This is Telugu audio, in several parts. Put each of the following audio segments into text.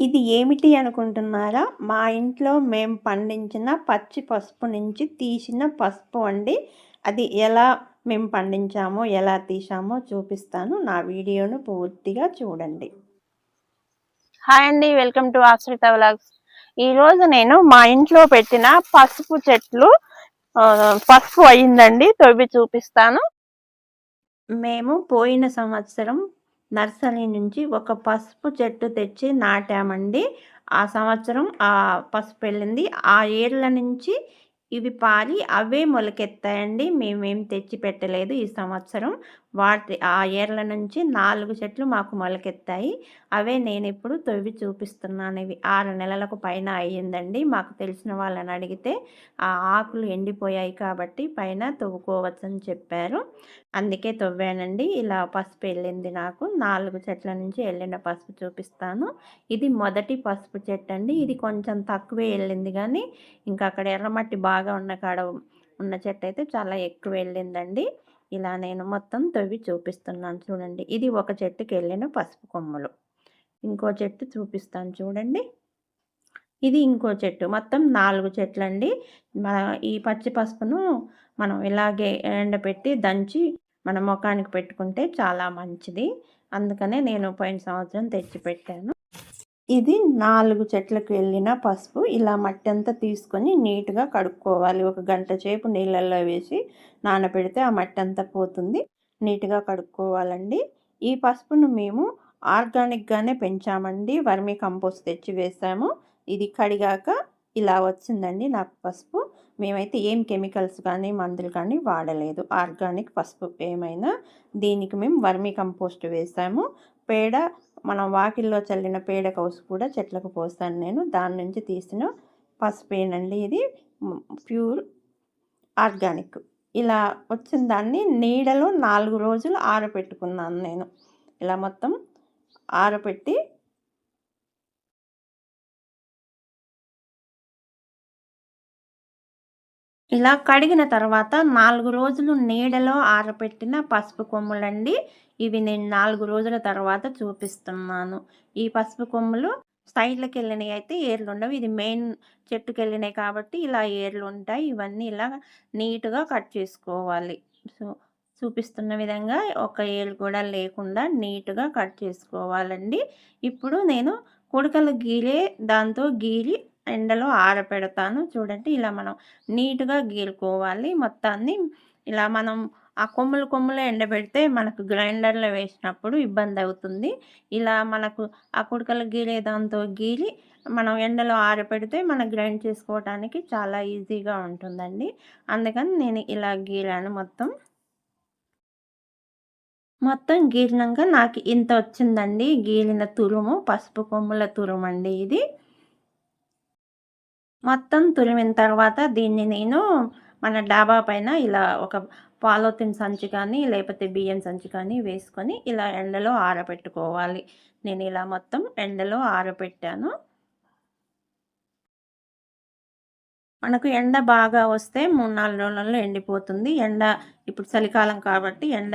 ఇది ఏమిటి అనుకుంటున్నారా? మా ఇంట్లో మేము పండించిన పచ్చి పసుపు నుంచి తీసిన పసుపు అండి. అది ఎలా మేము పండించామో ఎలా తీసామో చూపిస్తాను. నా వీడియోను పూర్తిగా చూడండి. హాయ్ అండి వెల్కమ్ టు ఆశ్రిత వ్లాగ్స్. ఈ రోజు నేను మా ఇంట్లో పెట్టిన పసుపు చెట్లు పసుపు అయిందండి. తవ్వి చూపిస్తాను. మేము పోయిన సంవత్సరం నర్సరీ నుంచి ఒక పసుపు చెట్టు తెచ్చి నాటామండి. ఆ సంవత్సరం ఆ పసుపు వెళ్ళింది ఆ ఏళ్ళ నుంచి ఇవి పాలి అవే మొలకెత్తాయండి. మేమేం తెచ్చి పెట్టలేదు ఈ సంవత్సరం. వాటి ఆ ఏర్ల నుంచి నాలుగు చెట్లు మాకు మొలకెత్తాయి. అవే నేను ఇప్పుడు తొవ్వి చూపిస్తున్నాను. ఇవి ఆరు నెలలకు పైన అయ్యిందండి. మాకు తెలిసిన వాళ్ళని అడిగితే ఆ ఆకులు ఎండిపోయాయి కాబట్టి పైన తవ్వుకోవచ్చని చెప్పారు. అందుకే తవ్వానండి. ఇలా పసుపు వెళ్ళింది నాకు. నాలుగు చెట్ల నుంచి వెళ్ళిన పసుపు చూపిస్తాను. ఇది మొదటి పసుపు చెట్టు అండి ఇది కొంచెం తక్కువే వెళ్ళింది కానీ ఇంకా అక్కడ ఎర్రమట్టి బాగా ఉన్న కాడ ఉన్న చెట్టు అయితే చాలా ఎక్కువ వెళ్ళిందండి. ఇలా నేను మొత్తం తవ్వి చూపిస్తున్నాను చూడండి. ఇది ఒక చెట్టుకి వెళ్ళిన పసుపు కొమ్మలు. ఇంకో చెట్టు చూపిస్తాను చూడండి. ఇది ఇంకో చెట్టు. మొత్తం నాలుగు చెట్లు అండి ఈ పచ్చి పసుపును మనం ఇలాగే ఎండపెట్టి దంచి మన ముఖానికి పెట్టుకుంటే చాలా మంచిది. అందుకనే నేను పోయిన సంవత్సరం తెచ్చి పెట్టాను ఇది నాలుగు చెట్లకు వెళ్ళిన పసుపు. ఇలా మట్టి అంతా తీసుకొని నీట్గా కడుక్కోవాలి. ఒక గంట సేపు నీళ్ళల్లో వేసి నానబెడితే ఆ మట్టి అంతా పోతుంది. నీట్గా కడుక్కోవాలండి. ఈ పసుపును మేము ఆర్గానిక్గానే పెంచామండి. వర్మీ కంపోస్ట్ తెచ్చి వేసాము. ఇది కడిగాక ఇలా వచ్చిందండి నాకు పసుపు. మేమైతే ఏం కెమికల్స్ కానీ మందులు కానీ వాడలేదు. ఆర్గానిక్ పసుపు ఏమైనా దీనికి మేము వర్మీ కంపోస్ట్ వేసాము. పేడ మనం వాకిల్లో చల్లిన పేడ కౌసు కూడా చెట్లకు పోస్తాను నేను. దాని నుంచి తీసిన పసుపేనండి ఇది? Pure organic. ఇలా వచ్చిన దాన్ని నీడలో నాలుగు రోజులు ఆరబెట్టుకున్నాను నేను. ఇలా మొత్తం ఆరబెట్టి ఇలా కడిగిన తర్వాత నాలుగు రోజులు నీడలో ఆరబెట్టిన పసుపు కొమ్ములండి. ఇవి నేను నాలుగు రోజుల తర్వాత చూపిస్తున్నాను. ఈ పసుపు కొమ్ములు సైడ్లకు వెళ్ళినవి అయితే ఏర్లు ఉండవు ఇది మెయిన్ చెట్టుకు వెళ్ళినాయి కాబట్టి ఇలా ఏర్లు ఉంటాయి ఇవన్నీ ఇలా నీట్గా కట్ చేసుకోవాలి. సో చూపిస్తున్న విధంగా ఒక ఏలు కూడా లేకుండా నీట్గా కట్ చేసుకోవాలండి. ఇప్పుడు నేను కుడకలు గీరే దాంతో గీరి ఎండలో ఆరపెడతాను చూడండి ఇలా మనం నీట్గా గీలుకోవాలి. మొత్తాన్ని ఇలా మనం ఆ కొమ్ములు కొమ్ములు ఎండబెడితే మనకు గ్రైండర్లో వేసినప్పుడు ఇబ్బంది అవుతుంది. ఇలా మనకు ఆ కుడకలు గీలే దాంతో గీలి మనం ఎండలో ఆరపెడితే మనం గ్రైండ్ చేసుకోవడానికి చాలా ఈజీగా ఉంటుందండి. అందుకని నేను ఇలా గీలాను మొత్తం. మొత్తం గీరినాక నాకు ఇంత వచ్చిందండి. గీలిన తురుము పసుపు కొమ్ముల తురుము అండి ఇది. మొత్తం తురిమిన తర్వాత దీన్ని నేను మన డాబా పైన ఇలా ఒక పాలోతిన్ సంచి కానీ లేకపోతే బియ్యం సంచి కానీ వేసుకొని ఇలా ఎండలో ఆరబెట్టుకోవాలి. నేను ఇలా మొత్తం ఎండలో ఆరబెట్టాను. మనకు ఎండ బాగా వస్తే మూడు నాలుగు రోజులలో ఎండిపోతుంది. ఎండ ఇప్పుడు చలికాలం కాబట్టి ఎండ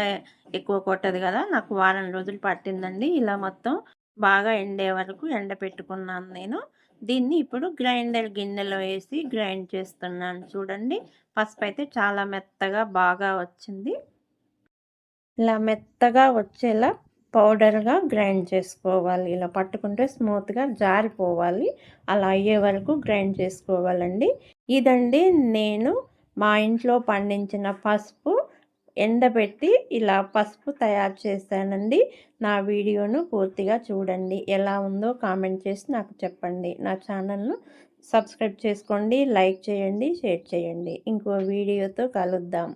ఎక్కువ కొట్టదు కదా. నాకు వారం రోజులు పట్టిందండి. ఇలా మొత్తం బాగా ఎండే వరకు ఎండ పెట్టుకున్నాను నేను. దీన్ని ఇప్పుడు గ్రైండర్ గిన్నెలో వేసి గ్రైండ్ చేస్తున్నాను చూడండి. పసుపు అయితే చాలా మెత్తగా బాగా వచ్చింది. ఇలా మెత్తగా వచ్చేలా పౌడర్గా గ్రైండ్ చేసుకోవాలి. ఇలా పట్టుకుంటే స్మూత్గా జారిపోవాలి. అలా అయ్యే వరకు గ్రైండ్ చేసుకోవాలండి. ఇదండి నేను మా ఇంట్లో పండించిన పసుపు. ఎండబెట్టి ఇలా పసుపు తయారు చేశానండి. నా వీడియోను పూర్తిగా చూడండి. ఎలా ఉందో కామెంట్ చేసి నాకు చెప్పండి. నా ఛానల్ను సబ్స్క్రైబ్ చేసుకోండి లైక్ చేయండి షేర్ చేయండి. ఇంకో వీడియోతో కలుద్దాం.